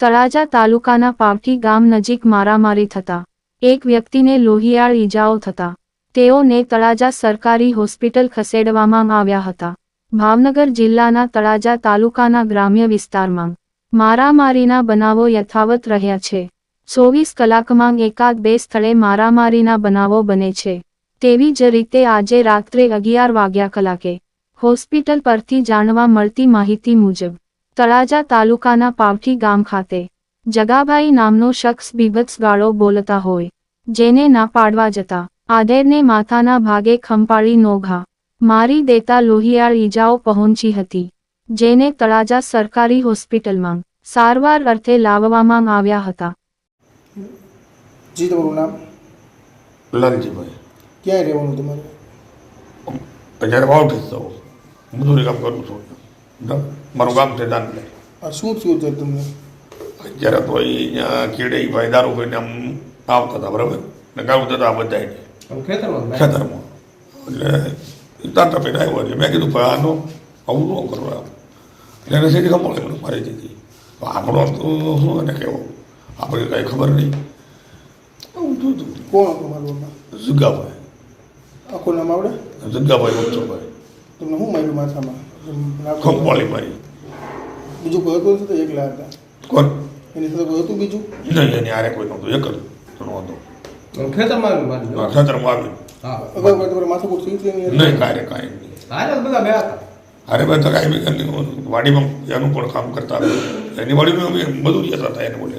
તળાજા તાલુકાના પાવઠી ગામ નજીક મારામારી થતા. એક વ્યક્તિને લોહિયાળ ઈજાઓ થતા. તેઓને તળાજા સરકારી હોસ્પિટલ ખસેડવામાં આવ્યા હતા. ભાવનગર જિલ્લાના તળાજા તાલુકાના ગ્રામ્ય વિસ્તારમાં. મારામારીના બનાવો યથાવત રહ્યા છે. ચોવીસ કલાકમાં એકાદ બે સ્થળે મારામારીના બનાવો બને છે. તેવી જ રીતે આજે રાત્રે અગિયાર વાગ્યા કલાકે. હોસ્પિટલ પરથી જાણવા મળતી માહિતી મુજબ તળાજા તાલુકાના પાવઠી ગામ ખાતે. જગાભાઈ નામનો શખ્સ બીભત્સ ગાળો બોલતા હોય જેને ના પાડવા જતા આધેરને માથાના ભાગે ખંપાળી નોઘા. મારી દેતા લોહિયાળ ઈજાઓ પહોંચી હતી જેને તળાજા સરકારી હોસ્પિટલમાં સારવાર અર્થે લાવવામાં આવ્યા હતા. જી તમારું નામ? લાલજીભાઈ. ક્યાંય રહેવાનું તમારે? અત્યારે વાવઠી જ છું મજૂરી કામ કરું છું. મારું ગામ છે દાંતલે. આ શું થયું છે તમને? અત્યારે તો એ અહીંયા કેડે ભાઈ દારૂ પીને આમ આવતા હતા બરાબર? ને ગાવું થતા બધા ખેતરમાં? ખેતરમાં. એટલે તાતા પેટ આવ્યો એટલે મેં કીધું ભાઈ આનો આવું ન કરવા એટલે એને સીધી ખબર પડે મારી દીધી. આપણો તો શું એને કહેવો? આપણે કાંઈ ખબર નહીં. આવું થયું હતું. કોણ હતું મારું જુગાભાઈ. આખું નામ આવડે? જગ્ગાભાઈ વચ્ચોભાઈ. તમને શું માર્યું માથામાં? ખંપાળી મારી બીજું કોઈ હતું તો એકલા હતા? કોણ? એની સાથે કોઈ હતું બીજું? નહીં એની આરે કોઈ નહોતું એક જ જણો હતો. ખેતરમાં મારી આ ખેતરમાં આવી હા. કોઈ તમારે માથાકૂટ થઈ હતી એની નહીં કાંઈ કાંઈ નહીં. હારે બધા બે ભાઈ બધા કાંઈ બી કરી વાડીમાં એનું પણ કામ કરતા એની વાડીમાં અમે બધું જતા હતા એને બોલે.